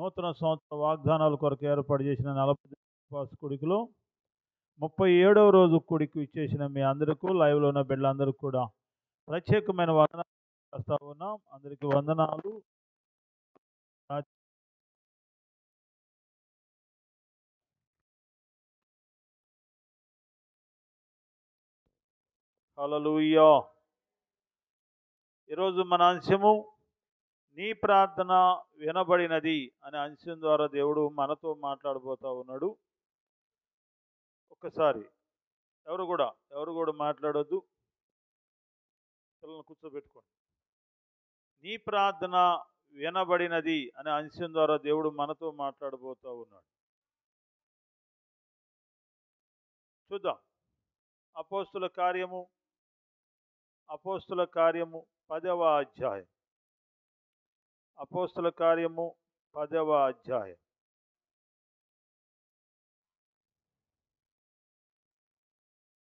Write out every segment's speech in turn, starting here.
నూతన సంవత్సర వాగ్దానాల కొరకు ఏర్పాటు చేసిన నలభై ఉపవాస కుడికలో ముప్పై ఏడవ రోజు కుడికి ఇచ్చేసిన మీ అందరికీ లైవ్లో ఉన్న బిడ్డలందరికీ కూడా ప్రత్యేకమైన వందనాలు చేస్తా ఉన్నాం. అందరికీ వందనాలు. హల్లెలూయా. ఈరోజు మన అంశము నీ ప్రార్థన వినబడినది అనే అంశం ద్వారా దేవుడు మనతో మాట్లాడబోతా ఉన్నాడు. ఒక్కసారి ఎవరు కూడా ఎవరు కూడా మాట్లాడొద్దు. పిల్లల్ని కూర్చోబెట్టుకోండి. నీ ప్రార్థన వినబడినది అనే అంశం ద్వారా దేవుడు మనతో మాట్లాడబోతా ఉన్నాడు. చూద్దాం. అపోస్తుల కార్యము అపోస్తుల కార్యము పదవ అధ్యాయం. అపోస్తుల కార్యము పదవ అధ్యాయం.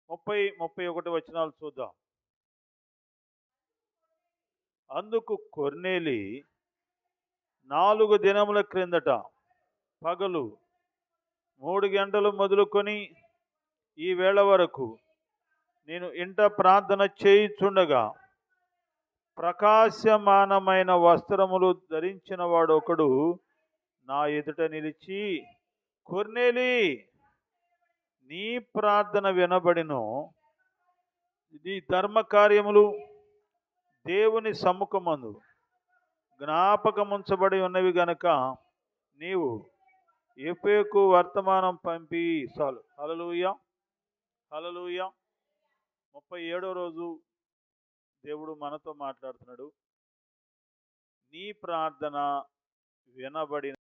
ముప్పై ముప్పై ఒకటి వచనాలు చూద్దాం. అందుకు కొర్నేలి నాలుగు దినముల క్రిందట పగలు మూడు గంటలు మొదలుకొని ఈ వేళ వరకు నేను ఇంట ప్రార్థన చేయుచుండగా ప్రకాశమానమైన వస్త్రములు ధరించిన వాడొకడు ఒకడు నా ఎదుట నిలిచి కొర్నేలి నీ ప్రార్థన వినబడిను. ఇది ధర్మ కార్యములు దేవుని సముఖమందు. జ్ఞాపకముంచబడి ఉన్నవి గనక నీవు ఎపేకు వర్తమానం పంపి చాలు. హలలుయ హలలుయ ముప్పై ఏడో రోజు దేవుడు మనతో మాట్లాడుతున్నాడు. నీ ప్రార్థన వినబడిన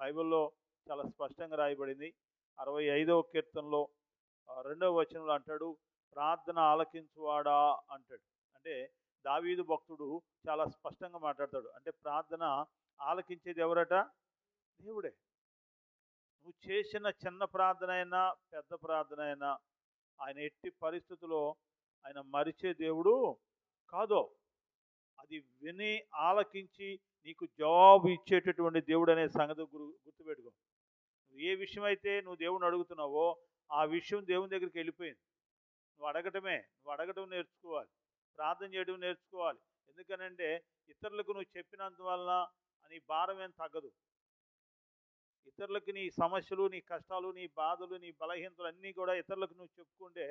బైబిల్లో చాలా స్పష్టంగా రాయబడింది. అరవై ఐదవ కీర్తనలో రెండవ వచనంలో అంటాడు ప్రార్థన ఆలకించువాడా? అంటాడు. అంటే దావీదు భక్తుడు చాలా స్పష్టంగా మాట్లాడతాడు. అంటే ప్రార్థన ఆలకించేది ఎవరట? దేవుడే. నువ్వు చేసిన చిన్న ప్రార్థన అయినా పెద్ద ప్రార్థన అయినా ఆయన ఎట్టి పరిస్థితుల్లో ఆయన మరిచే దేవుడు కాదో అది విని ఆలకించి నీకు జవాబు ఇచ్చేటటువంటి దేవుడు అనే సంగతి గురు గుర్తుపెట్టుకో. నువ్వు ఏ విషయం అయితే నువ్వు దేవుని అడుగుతున్నావో ఆ విషయం దేవుని దగ్గరికి వెళ్ళిపోయింది. నువ్వు అడగటమే నువ్వు అడగటం నేర్చుకోవాలి ప్రార్థన చేయడం నేర్చుకోవాలి. ఎందుకనంటే ఇతరులకు నువ్వు చెప్పినందువలన నీ భారం ఏం తగ్గదు. ఇతరులకు నీ సమస్యలు నీ కష్టాలు నీ బాధలు నీ బలహీనతలు అన్నీ కూడా ఇతరులకు నువ్వు చెప్పుకుంటే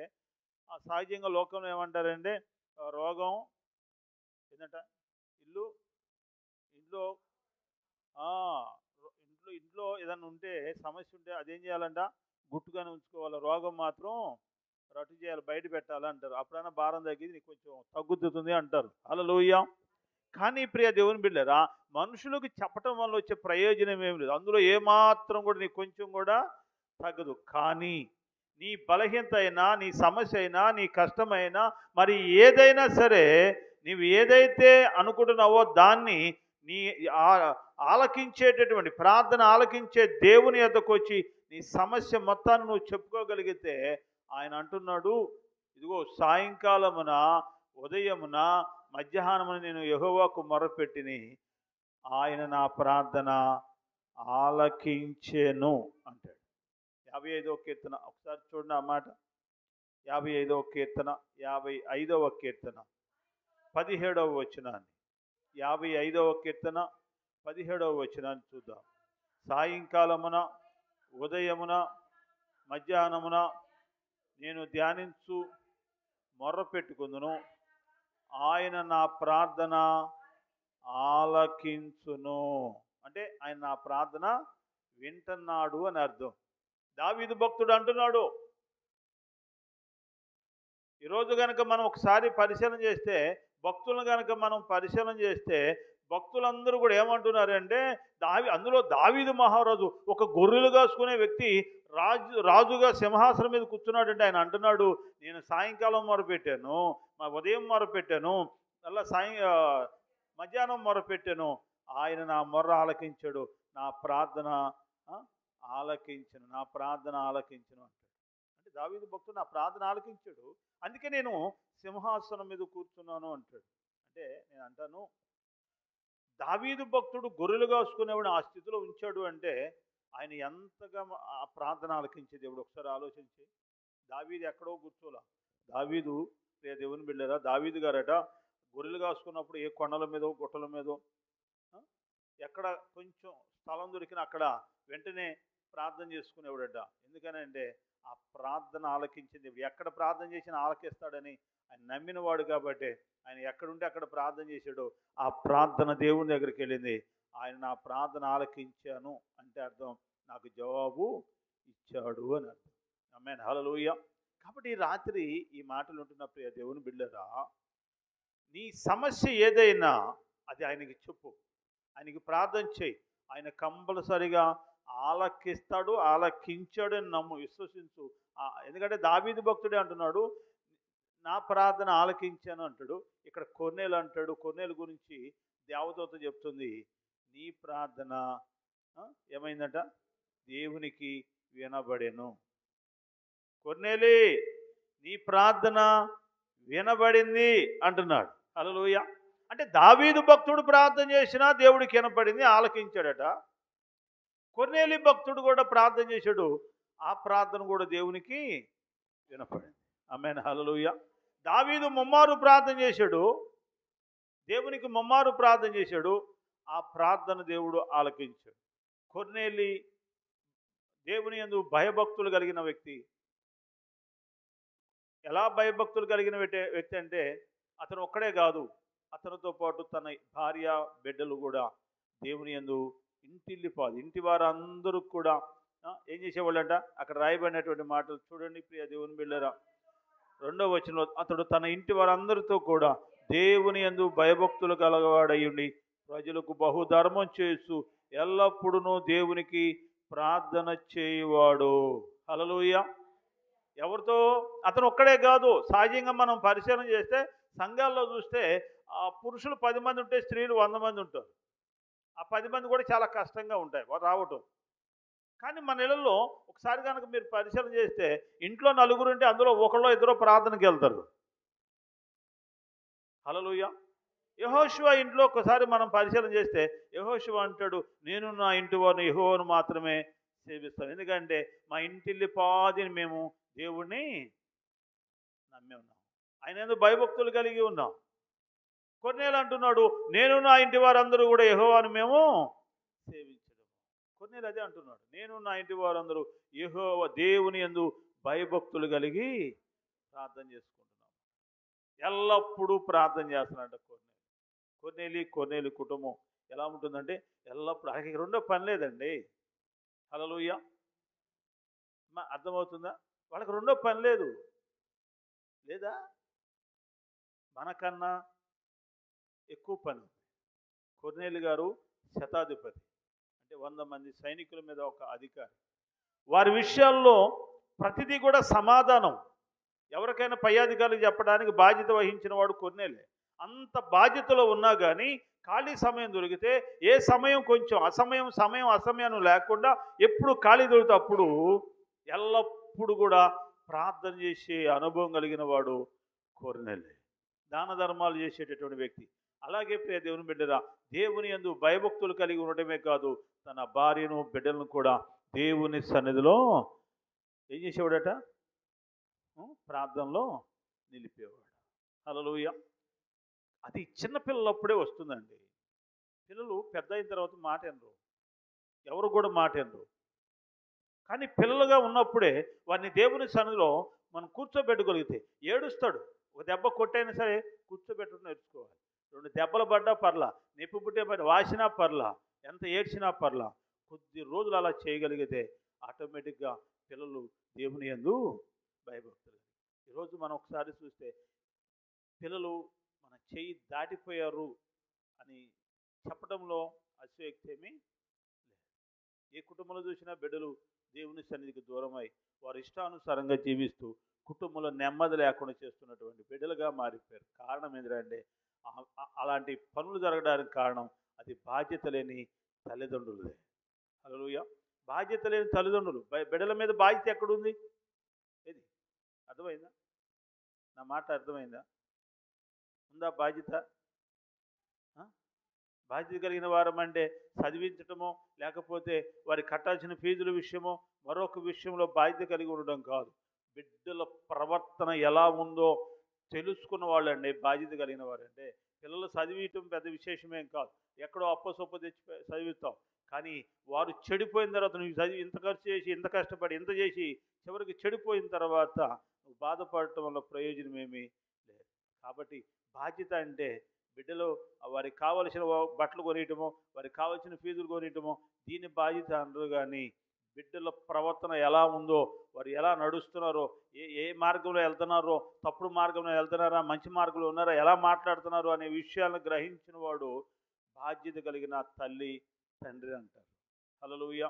ఆ సహజంగా లోకంలో ఏమంటారంటే రోగం ఏంటంట ఇల్లు? ఇంట్లో? రో- ఇంట్లో ఇంట్లో ఏదైనా ఉంటే సమస్య ఉంటే అదేం చేయాలంట? గుట్టుగానే ఉంచుకోవాలి. రోగం మాత్రం రట్టు చేయాలి. బయట పెట్టాలి అంటారు. అప్పుడైనా భారం తగ్గింది నీకు కొంచెం తగ్గుతుంది అంటారు. అలా కానీ ప్రియ దేవుని బిడ్డరా మనుషులకు చెప్పటం వల్ల వచ్చే ప్రయోజనం ఏమి లేదు. అందులో ఏమాత్రం కూడా నీకు కొంచెం కూడా తగ్గదు. కానీ నీ బలహీనత అయినా నీ సమస్య అయినా నీ కష్టమైనా మరి ఏదైనా సరే నీవు ఏదైతే అనుకుంటున్నావో దాన్ని నీ ఆలకించేటటువంటి ప్రార్థన ఆలకించే దేవుని యొద్దకు వచ్చి నీ సమస్య మొత్తాన్ని నువ్వు చెప్పుకోగలిగితే ఆయన అంటున్నాడు ఇదిగో సాయంకాలమున ఉదయమున మధ్యాహ్నమున నేను యహోవాకు మొరపెట్టిని ఆయన నా ప్రార్థన ఆలకించెను అంటాడు. యాభై ఐదవ కీర్తన. ఒకసారి చూడండి ఆ మాట. యాభై ఐదవ కీర్తన యాభై ఐదవ కీర్తన పదిహేడవ వచనాన్ని. యాభై ఐదవ కీర్తన పదిహేడవ వచనాన్ని చూద్దాం. సాయంకాలమున ఉదయమున మధ్యాహ్నమున నేను ధ్యానించు మొర్ర పెట్టుకుందును ఆయన నా ప్రార్థన ఆలకించును. అంటే ఆయన నా ప్రార్థన వింటున్నాడు అని అర్థం. దావీదు భక్తుడు అంటున్నాడు ఈరోజు కనుక మనం ఒకసారి పరిశీలన చేస్తే భక్తులను కనుక మనం పరిశీలన చేస్తే భక్తులందరూ కూడా ఏమంటున్నారంటే దావి అందులో దావీదు మహారాజు ఒక గొర్రెలు కాసుకునే వ్యక్తి రాజు రాజుగా సింహాసనం మీద కూర్చున్నాడంటే ఆయన అంటున్నాడు నేను సాయంకాలం మొరపెట్టాను మా ఉదయం మొరపెట్టాను అలా సాయం మధ్యాహ్నం మొరపెట్టాను ఆయన నా మొర్ర ఆలకించాడు నా ప్రార్థన ఆలకించను నా ప్రార్థన ఆలకించను అంటాడు. అంటే దావీదు భక్తుడు నా ప్రార్థన ఆలకించాడు. అందుకే నేను సింహాసనం మీద కూర్చున్నాను అంటాడు. అంటే నేను అంటాను దావీదు భక్తుడు గొర్రెలు కాసుకునేవాడు ఆ స్థితిలో ఉంచాడు అంటే ఆయన ఎంతగా ఆ ప్రార్థన ఆలకించే దేవుడు? ఒకసారి ఆలోచించి దావీదు ఎక్కడో కూర్చోలా. దావీదు రే దేవుని బిళ్ళరా దావీదు గారట గొర్రెలు కాసుకున్నప్పుడు ఏ కొండల మీదో గుట్టల మీదో ఎక్కడ కొంచెం స్థలం దొరికిన అక్కడ వెంటనే ప్రార్థన చేసుకునేవాడట. ఎందుకనంటే ఆ ప్రార్థన ఆలకించింది ఎక్కడ ప్రార్థన చేసినా ఆలకిస్తాడని ఆయన నమ్మినవాడు కాబట్టి ఆయన ఎక్కడుంటే అక్కడ ప్రార్థన చేశాడో. ఆ ప్రార్థన దేవుని దగ్గరికి వెళ్ళింది. ఆయన నా ప్రార్థన ఆలకించాను అంటే అర్థం నాకు జవాబు ఇచ్చాడు అని అర్థం. అమ్మాయిని హలలోయ కాబట్టి ఈ రాత్రి ఈ మాటలు ఉంటున్న ప్రియ దేవుని బిడ్డరా నీ సమస్య ఏదైనా అది ఆయనకి చెప్పు. ఆయనకి ప్రార్థన చేయి. ఆయన కంపల్సరిగా ఆలకిస్తాడు ఆలకించాడు అని నమ్ము విశ్వసించు. ఎందుకంటే దావీది భక్తుడే అంటున్నాడు నా ప్రార్థన ఆలకించాను అంటాడు. ఇక్కడ కొన్నేలు అంటాడు. కొన్నేలు గురించి దేవదూత చెప్తుంది నీ ప్రార్థన ఏమైందట? దేవునికి వినబడెను. కొన్నేలి నీ ప్రార్థన వినబడింది అంటున్నాడు. హల్లెలూయ. అంటే దావీదు భక్తుడు ప్రార్థన చేసినా దేవుడికి వినపడింది ఆలకించాడట. కొన్నేలి భక్తుడు కూడా ప్రార్థన చేశాడు. ఆ ప్రార్థన కూడా దేవునికి వినపడింది. ఆమెన్. హల్లెలూయ. దావీదు ముమ్మారు ప్రార్థన చేశాడు. దేవునికి ముమ్మారు ప్రార్థన చేశాడు. ఆ ప్రార్థన దేవుడు ఆలకించాడు. కొన్నేలి దేవుని యందు భయభక్తులు కలిగిన వ్యక్తి. ఎలా భయభక్తులు కలిగిన వ్యక్తి వ్యక్తి అంటే అతను ఒక్కడే కాదు. అతనితో పాటు తన భార్య బిడ్డలు కూడా దేవుని యందు ఇంటిల్లిపాదు ఇంటి వారందరూ కూడా ఏం చేసేవాళ్ళంట? అక్కడ రాయబడినటువంటి మాటలు చూడండి ప్రియ దేవుని బిళ్ళరా. రెండవ వచనంలో అతడు తన ఇంటి వారందరితో కూడా దేవుని యందు భయభక్తులు కలగవాడయ్యుండి ప్రజలకు బహుధర్మం చేస్తూ ఎల్లప్పుడూ దేవునికి ప్రార్థన చేయువాడు. హలలోయ ఎవరితో? అతను ఒక్కడే కాదు. సహజంగా మనం పరిశీలన చేస్తే సంఘాల్లో చూస్తే ఆ పురుషులు పది మంది ఉంటే స్త్రీలు వంద మంది ఉంటారు. ఆ పది మంది కూడా చాలా కష్టంగా ఉంటాయి వారు రావటం. కానీ మన ఇళ్ళల్లో ఒకసారి కనుక మీరు పరిశీలన చేస్తే ఇంట్లో నలుగురు ఉంటే అందులో ఒకళ్ళో ఇద్దరు ప్రార్థనకి వెళ్తారు. హలోయ యహోశివ ఇంట్లో ఒకసారి మనం పరిశీలన చేస్తే యహోశివ అంటాడు నేను నా ఇంటి వారిని యహోను మాత్రమే సేవిస్తాను. ఎందుకంటే మా ఇంటిల్లి పాదిని మేము దేవుణ్ణి నమ్మి ఉన్నాం. ఆయన ఎందుకు భయభక్తులు కలిగి ఉన్నాం. కొన్నేళ్ళు అంటున్నాడు నేను నా ఇంటి వారందరూ కూడా యహోవాను మేము సేవించడం కొన్నేళ్ళు అదే అంటున్నాడు నేను నా ఇంటి వారందరూ యహోవ దేవుని ఎందు భయభక్తులు కలిగి ప్రార్థన చేసుకుంటున్నాం ఎల్లప్పుడూ ప్రార్థన చేస్తున్నాడు కొన్నేలు. కొన్నేలి కొన్నేలి కుటుంబం ఎలా ఉంటుందంటే ఎల్లప్పుడూ ఆయనకి రెండో పని లేదండి. హలలుయ్య అర్థమవుతుందా? వాళ్ళకి రెండో పని లేదు. లేదా? మనకన్నా ఎక్కువ పని కొర్నేలు గారు శతాధిపతి. అంటే వంద మంది సైనికుల మీద ఒక అధికారి. వారి విషయాల్లో ప్రతిదీ కూడా సమాధానం. ఎవరికైనా పై అధికారులకు చెప్పడానికి బాధ్యత వహించిన వాడు కొన్నేలే అంత బాధ్యతలో ఉన్నా కానీ ఖాళీ సమయం దొరికితే ఏ సమయం కొంచెం అసమయం సమయం అసమయం లేకుండా ఎప్పుడు ఖాళీ దొరికితే అప్పుడు ఎల్లప్పుడు కూడా ప్రార్థన చేసే అనుభవం కలిగిన వాడు కోరినెల్లే దాన ధర్మాలు చేసేటటువంటి వ్యక్తి. అలాగే ప్రియ దేవుని బిడ్డరా దేవుని యందు భయభక్తులు కలిగి ఉండటమే కాదు తన భార్యను బిడ్డలను కూడా దేవుని సన్నిధిలో ఏం చేసేవాడట? ప్రార్థనలో నిలిపేవాడు. హల్లెలూయ. అది చిన్న పిల్లలప్పుడే వస్తుందండి. పిల్లలు పెద్ద అయిన తర్వాత మాట ఎనరు ఎవరు కూడా మాట ఎనరు కానీ పిల్లలుగా ఉన్నప్పుడే వారిని దేవుని సన్నిధిలో మనం కూర్చోబెట్టగలిగితే ఏడుస్తాడు. ఒక దెబ్బ కొట్టైనా సరే కూర్చోబెట్టడం నేర్చుకోవాలి. రెండు దెబ్బలు పడ్డా పర్లా నొప్పి పుట్టే పడి వాసినా పర్లా ఎంత ఏడ్చినా పర్లా కొద్ది రోజులు అలా చేయగలిగితే ఆటోమేటిక్గా పిల్లలు దేవుని యందు భయభక్తులు. ఈరోజు మనం ఒకసారి చూస్తే పిల్లలు మన చెయ్యి దాటిపోయారు అని చెప్పడంలో అతిశయోక్తి ఏ కుటుంబంలో చూసినా బిడ్డలు దేవుని సన్నిధికి దూరమై వారి ఇష్టానుసారంగా జీవిస్తూ కుటుంబంలో నెమ్మది లేకుండా చేస్తున్నటువంటి బిడ్డలుగా మారిపోయారు. కారణం ఏంటంటే అలాంటి పనులు జరగడానికి కారణం అది బాధ్యత లేని తల్లిదండ్రులదే. అలలుయ బాధ్యత లేని తల్లిదండ్రులు. బిడ్డల మీద బాధ్యత ఎక్కడుంది? ఏది? అర్థమైందా? నా మాట అర్థమైందా? ఉందా బాధ్యత? బాధ్యత కలిగిన వారం అంటే చదివించటమో లేకపోతే వారి కట్టాల్సిన ఫీజుల విషయమో మరొక విషయంలో బాధ్యత కలిగి ఉండడం కాదు. బిడ్డల ప్రవర్తన ఎలా ఉందో తెలుసుకున్న వాళ్ళండి బాధ్యత కలిగిన వారండి. పిల్లలు చదివించడం పెద్ద విశేషమేం కాదు. ఎక్కడో అప్ప సొప్ప తెచ్చి చదివిస్తాం. కానీ వారు చెడిపోయిన తర్వాత నువ్వు చదివి ఇంత ఖర్చు చేసి ఇంత కష్టపడి ఇంత చేసి చివరికి చెడిపోయిన తర్వాత నువ్వు బాధపడటం వల్ల ప్రయోజనం ఏమీ లేదు. కాబట్టి బాధ్యత అంటే బిడ్డలు వారికి కావలసిన బట్టలు కొనియటమో వారికి కావలసిన ఫీజులు కొనియటమో దీని బాధ్యత అనరు కానీ బిడ్డల ప్రవర్తన ఎలా ఉందో వారు ఎలా నడుస్తున్నారో ఏ ఏ మార్గంలో వెళ్తున్నారో తప్పుడు మార్గంలో వెళ్తున్నారా మంచి మార్గంలో ఉన్నారా ఎలా మాట్లాడుతున్నారో అనే విషయాలను గ్రహించిన వాడు బాధ్యత కలిగిన తల్లి తండ్రి అంటారు. హల్లెలూయా.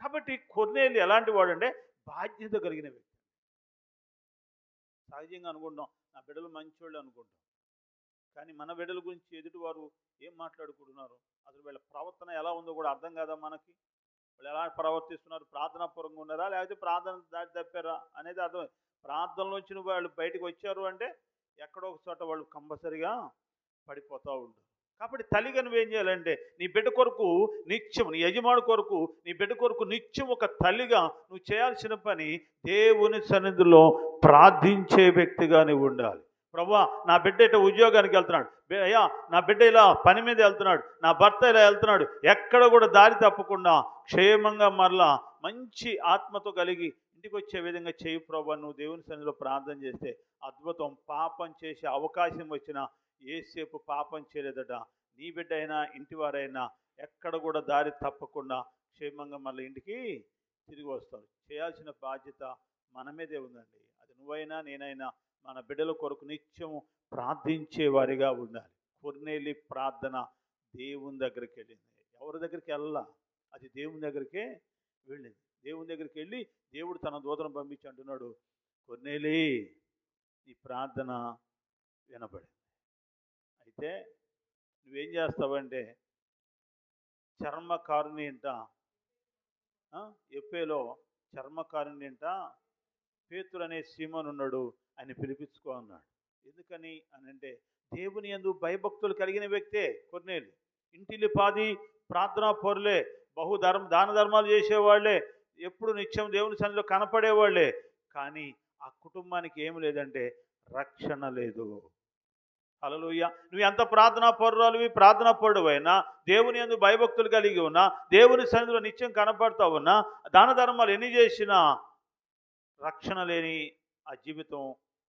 కాబట్టి కొన్నేళ్ళు ఎలాంటి వాడు అంటే బాధ్యత కలిగిన వ్యక్తి. సహజంగా అనుకుంటాం నా బిడ్డలు మంచోళ్ళు అనుకుంటాం కానీ మన బిడ్డల గురించి ఎదుటివారు ఏం మాట్లాడుకుంటున్నారు? అసలు వీళ్ళ ప్రవర్తన ఎలా ఉందో కూడా అర్థం కాదా మనకి? వాళ్ళు ఎలా ప్రవర్తిస్తున్నారు? ప్రార్థన పూర్వంగా ఉన్నారా? లేకపోతే ప్రార్థన దాటి తప్పారా? అనేది అర్థం ప్రార్థన నుంచి వాళ్ళు బయటకు వచ్చారు అంటే ఎక్కడో ఒక చోట వాళ్ళు కంపల్సరిగా పడిపోతూ ఉంటారు. కాబట్టి తల్లిగా నువ్వేం చేయాలంటే నీ బిడ్డ కొరకు నిత్యం నీ యజమాని కొరకు నీ బిడ్డ కొరకు నిత్యం ఒక తల్లిగా నువ్వు చేయాల్సిన పని దేవుని సన్నిధిలో ప్రార్థించే వ్యక్తిగా నువ్వు ఉండాలి. ప్రభా నా బిడ్డ ఇట ఉద్యోగానికి వెళ్తున్నాడు. అయ్యా నా బిడ్డ ఇలా పని మీద వెళ్తున్నాడు. నా భర్త ఇలా వెళ్తున్నాడు. ఎక్కడ కూడా దారి తప్పకుండా క్షేమంగా మరలా మంచి ఆత్మతో కలిగి ఇంటికి వచ్చే విధంగా చేయి ప్రభా నువ్వు దేవుని సన్నిధిలో ప్రార్థన చేస్తే అద్భుతం. పాపం చేసే అవకాశం వచ్చినా ఏసేపు పాపం చేయలేదట. నీ బిడ్డ అయినా ఇంటివారైనా ఎక్కడ కూడా దారి తప్పకుండా క్షేమంగా మళ్ళీ ఇంటికి తిరిగి వస్తారు. చేయాల్సిన బాధ్యత మన మీదే ఉందండి. అది నువ్వైనా నేనైనా మన బిడ్డల కొరకు నిత్యం ప్రార్థించేవారిగా ఉండాలి. కొన్నేలి ప్రార్థన దేవుని దగ్గరికి వెళ్ళింది. ఎవరి దగ్గరికి వెళ్ళా అది దేవుని దగ్గరికే వెళ్ళింది. దేవుని దగ్గరికి వెళ్ళి దేవుడు తన దూతను పంపించి అంటున్నాడు కొన్నేలి ఈ ప్రార్థన వినబడింది. అయితే నువ్వేం చేస్తావంటే చర్మకారుని ఇంట ఎప్పేలో చర్మకారుని ఇంట పేతురు అనే సీమనున్నాడు ఆయన పిలిపించుకో అన్నాడు. ఎందుకని అని అంటే దేవుని యందు భయభక్తులు కలిగిన వ్యక్తే కొన్నేళ్ళు ఇంటిల్లి పాది ప్రార్థనా పొరలే బహుధర్మ దాన ధర్మాలు చేసేవాళ్ళే ఎప్పుడు నిత్యం దేవుని సన్నిలో కనపడేవాళ్ళే కానీ ఆ కుటుంబానికి ఏం లేదంటే రక్షణ లేదు. అలలుయ్య నువ్వు ఎంత ప్రార్థనా పరురాలువి ప్రార్థనా పరుడువైనా దేవుని యందు భయభక్తులు కలిగి ఉన్నా దేవుని సన్నిధిలో నిత్యం కనపడతా ఉన్నా దాన ధర్మాలు ఎన్ని చేసినా రక్షణ లేని ఆ జీవితం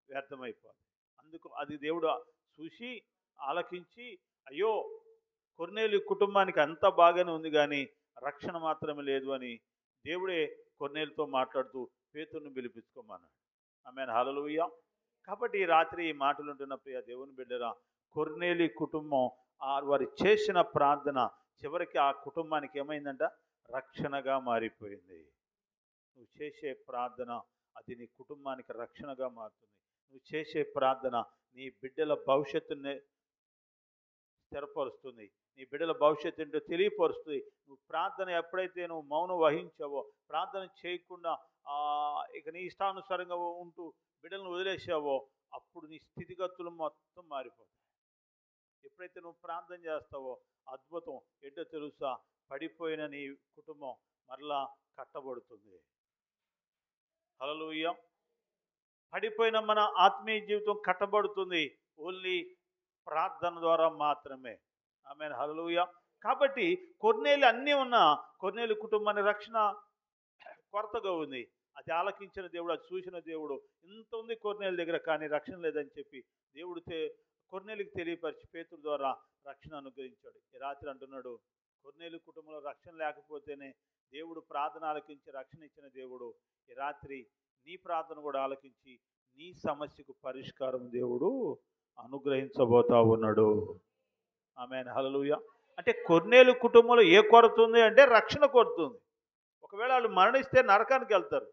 వ్యర్థమైపోదు. అందుకు అది దేవుడు చూసి ఆలకించి అయ్యో కొర్నేలి కుటుంబానికి అంతా బాగానే ఉంది కానీ రక్షణ మాత్రమే లేదు అని దేవుడే కొన్నేలతో మాట్లాడుతూ పేతుర్ని పిలిపించుకోమన్నాడు. ఆమె హలలుయ్య కాబట్టి ఈ రాత్రి ఈ మాటలు ఉంటున్న ప్రియ దేవుని బిడ్డరా కొర్నేలి కుటుంబం ఆ వారు చేసిన ప్రార్థన చివరికి ఆ కుటుంబానికి ఏమైందంట? రక్షణగా మారిపోయింది. నువ్వు చేసే ప్రార్థన అది నీ కుటుంబానికి రక్షణగా మారుతుంది. నువ్వు చేసే ప్రార్థన నీ బిడ్డల భవిష్యత్తుని స్థిరపరుస్తుంది. నీ బిడ్డల భవిష్యత్తు ఏంటో తెలియపరుస్తుంది. నువ్వు ప్రార్థన ఎప్పుడైతే నువ్వు మౌనం వహించావో ప్రార్థన చేయకుండా ఇక నీ ఇష్టానుసారంగా ఉంటూ బిడ్డలను వదిలేసావో అప్పుడు నీ స్థితిగతులు మొత్తం మారిపోతాయి. ఎప్పుడైతే నువ్వు ప్రార్థన చేస్తావో అద్భుతం. ఏంటో తెలుసా? పడిపోయిన నీ కుటుంబం మరలా కట్టబడుతుంది. హల్లెలూయా. పడిపోయిన మన ఆత్మీయ జీవితం కట్టబడుతుంది. ఓన్లీ ప్రార్థన ద్వారా మాత్రమే. ఆమె హల్లెలూయా. కాబట్టి కొన్నేళ్ళు అన్నీ ఉన్నా కొన్నేళ్ళు కుటుంబాన్ని రక్షణ కొరతగా ఉంది. అది ఆలకించిన దేవుడు అది చూసిన దేవుడు. ఇంత ఉంది కొన్నేళ్ళ దగ్గర కానీ రక్షణ లేదని చెప్పి దేవుడు తె కొన్నేళ్ళకి తెలియపరిచి పేతుల ద్వారా రక్షణ అనుగ్రహించాడు. ఈ రాత్రి అంటున్నాడు కొన్నేలు కుటుంబంలో రక్షణ లేకపోతేనే దేవుడు ప్రార్థన ఆలకించి రక్షణ ఇచ్చిన దేవుడు. ఈ రాత్రి నీ ప్రార్థన కూడా ఆలకించి నీ సమస్యకు పరిష్కారం దేవుడు అనుగ్రహించబోతా ఉన్నాడు. ఆమె హలలుయ అంటే కొన్నేలు కుటుంబంలో ఏ కొరత ఉంది అంటే రక్షణ కొరత ఉంది. ఒకవేళ వాళ్ళు మరణిస్తే నరకానికి వెళ్తారు.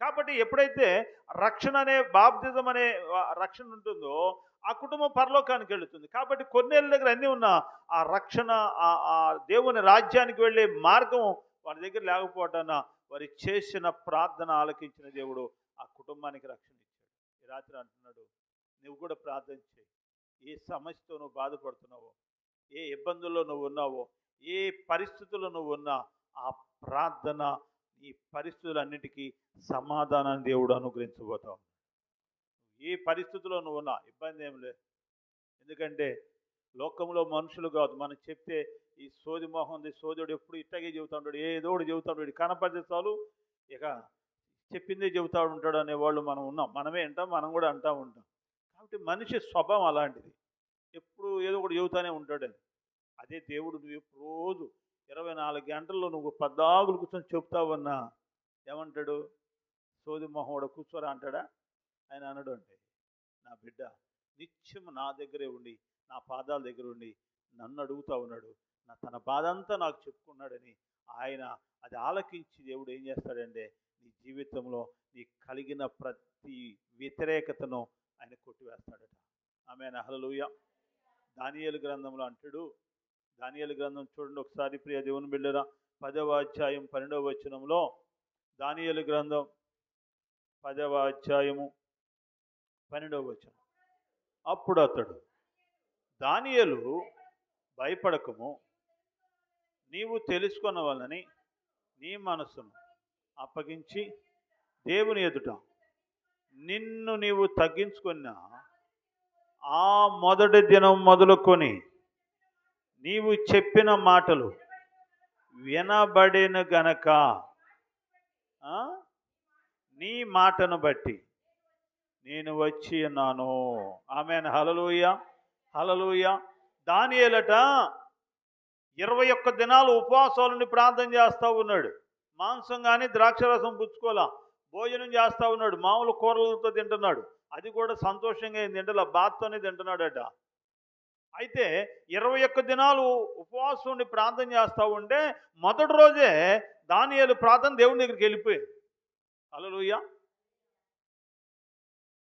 కాబట్టి ఎప్పుడైతే రక్షణ అనే బాప్తిజం అనే రక్షణ ఉంటుందో ఆ కుటుంబం పరలోకానికి వెళుతుంది. కాబట్టి కొన్నేళ్ళ దగ్గర అన్నీ ఉన్న ఆ రక్షణ ఆ- ఆ దేవుని రాజ్యానికి వెళ్ళే మార్గం వారి దగ్గర లేకపోవటాన వారి చేసిన ప్రార్థన ఆలకించిన దేవుడు ఆ కుటుంబానికి రక్షణ ఇచ్చాడు. ఈ రాత్రి అంటున్నాడు నువ్వు కూడా ప్రార్థన చేయి. ఏ సమస్యతో నువ్వు బాధపడుతున్నావో ఏ ఇబ్బందుల్లో నువ్వు ఉన్నావో ఏ పరిస్థితుల్లో నువ్వు ఉన్నా ఆ ప్రార్థన ఈ పరిస్థితులన్నిటికీ సమాధానాన్ని దేవుడు అనుగ్రహించబోతావు ఏ పరిస్థితిలో నువ్వు ఉన్నా ఇబ్బంది ఏం లేదు. ఎందుకంటే లోకంలో మనుషులు కాదు. మనం చెప్తే ఈ సోది మొహం ఉంది సోదుడు ఎప్పుడు ఇట్టగే చెబుతా ఉంటాడు ఏదో ఒకటి చెబుతా ఉంటాడు కనపడితే చాలు ఇక చెప్పిందే చెబుతా ఉంటాడు అనేవాళ్ళు మనం ఉన్నాం. మనమే అంటాం మనం కూడా అంటా ఉంటాం. కాబట్టి మనిషి స్వభావం అలాంటిది. ఎప్పుడు ఏదో ఒకటి చెబుతానే ఉంటాడని అదే దేవుడు నువ్వు ఎప్పుడు రోజు ఇరవై నాలుగు గంటల్లో నువ్వు పద్దాగులు కూర్చొని చెప్తావన్నా ఏమంటాడు? సోది మొహం కూర్చోరా అంటాడా? ఆయన అనడు అంటే నా బిడ్డ నిత్యం నా దగ్గరే ఉండి నా పాదాల దగ్గర ఉండి నన్ను అడుగుతా ఉన్నాడు. నా తన బాధ అంతా నాకు చెప్పుకున్నాడని ఆయన అది ఆలకించి దేవుడు ఏం చేస్తాడంటే నీ జీవితంలో నీ కలిగిన ప్రతి వ్యతిరేకతను ఆయన కొట్టివేస్తాడట. ఆమె నహలలుయ దానియలు గ్రంథంలో అంటాడు దానియలు గ్రంథం చూడండి ఒకసారి ప్రియ దేవుని బిడ్డరా. పదవ అధ్యాయం పన్నెండవ వచనంలో దానియలు గ్రంథం పదవ అధ్యాయము పన్నెండవ వచనం. అప్పుడు అతడు దానియలు భయపడకము. నీవు తెలుసుకొనవలని నీ మనసును అప్పగించి దేవుని ఎదుట నిన్ను నీవు తగ్గించుకున్న ఆ మొదటి దినం మొదలుకొని నీవు చెప్పిన మాటలు వినబడిన గనక నీ మాటను బట్టి నేను వచ్చి ఉన్నాను. ఆమె హలలుయ హలలుయ దానియేలట ఇరవై ఒక్క దినాలు ఉపవాసాలని ప్రార్థన చేస్తూ ఉన్నాడు. మాంసం కానీ ద్రాక్షరసం పుచ్చుకోలా. భోజనం చేస్తూ ఉన్నాడు. మామూలు కూరలతో తింటున్నాడు. అది కూడా సంతోషంగా ఏం తింటలా? బాత్తోనే తింటున్నాడట. అయితే ఇరవై ఒక్క దినాలు ఉపవాసం ఉండి ప్రార్థన చేస్తూ ఉంటే మొదటి రోజే దానియాలు ప్రార్థన దేవుని దగ్గరికి వెళ్ళిపోయింది. అలలుయ్య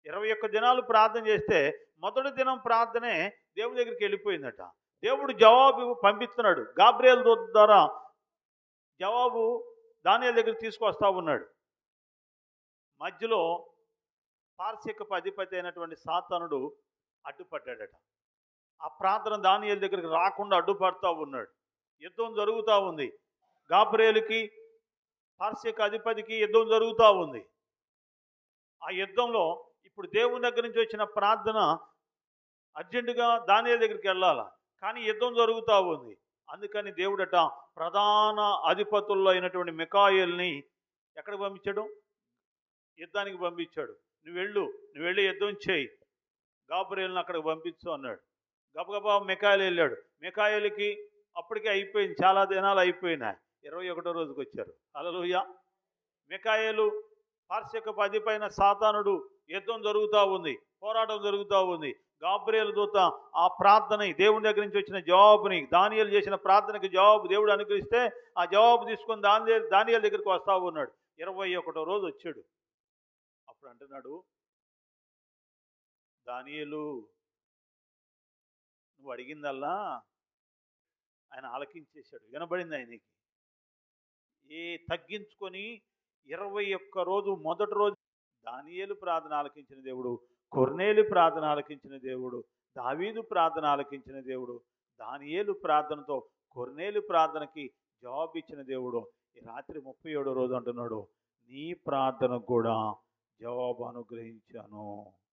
ఇరవై ఒక్క దినాలు ప్రార్థన చేస్తే మొదటి దినం ప్రార్థనే దేవుని దగ్గరికి వెళ్ళిపోయిందట. దేవుడు జవాబు పంపిస్తున్నాడు. గాబ్రియల్ దూత ద్వారా జవాబు దానియాల దగ్గర తీసుకొస్తా ఉన్నాడు. మధ్యలో పార్శిక అధిపతి అయినటువంటి సాతానుడు అడ్డుపడ్డాడట. ఆ ప్రార్థన దానియల దగ్గరికి రాకుండా అడ్డుపడుతూ ఉన్నాడు. యుద్ధం జరుగుతూ ఉంది. గాబ్రేలుకి పార్శిక అధిపతికి యుద్ధం జరుగుతూ ఉంది. ఆ యుద్ధంలో ఇప్పుడు దేవుని దగ్గర నుంచి వచ్చిన ప్రార్థన అర్జెంటుగా దానియల దగ్గరికి వెళ్ళాలా? కానీ యుద్ధం జరుగుతూ ఉంది. అందుకని దేవుడట ప్రధాన అధిపతుల్లో అయినటువంటి మికాయిల్ని ఎక్కడికి పంపించాడు? యుద్ధానికి పంపించాడు. నువ్వు వెళ్ళు నువ్వు వెళ్ళి యుద్ధం చేయి. గాబ్రియల్ని అక్కడికి పంపించు అన్నాడు. గబగబా మికాయలు వెళ్ళాడు. మికాయలకి అప్పటికే అయిపోయింది చాలా దినాలు అయిపోయినాయి. ఇరవై ఒకటో రోజుకి వచ్చారు. అలలుయ మికాయలు పార్శ్వక పది పైన సాతానుడు యుద్ధం జరుగుతూ ఉంది పోరాటం జరుగుతూ ఉంది. గాబ్రియల్ దూత ఆ ప్రార్థన దేవుని దగ్గర నుంచి వచ్చిన జవాబుని దానియలు చేసిన ప్రార్థనకి జవాబు దేవుడు అనుగ్రహిస్తే ఆ జవాబు తీసుకొని దాని దానియల దగ్గరికి వస్తా ఉన్నాడు. ఇరవై ఒకటో రోజు వచ్చాడు. అప్పుడు అంటున్నాడు దానియలు నువ్వు అడిగిందల్లా ఆయన ఆలకించేశాడు. వినబడింది ఆయనకి ఏ తగ్గించుకొని ఇరవై ఒక్క రోజు మొదటి రోజు దానియేలు ప్రార్థన ఆలకించిన దేవుడు కొర్నేలు ప్రార్థన ఆలకించిన దేవుడు దావీదు ప్రార్థన ఆలకించిన దేవుడు దానియేలు ప్రార్థనతో కొర్నేలు ప్రార్థనకి జవాబు ఇచ్చిన దేవుడు ఈ రాత్రి ముప్పై ఏడో రోజు అంటున్నాడు నీ ప్రార్థనకు కూడా జవాబు అనుగ్రహించాను.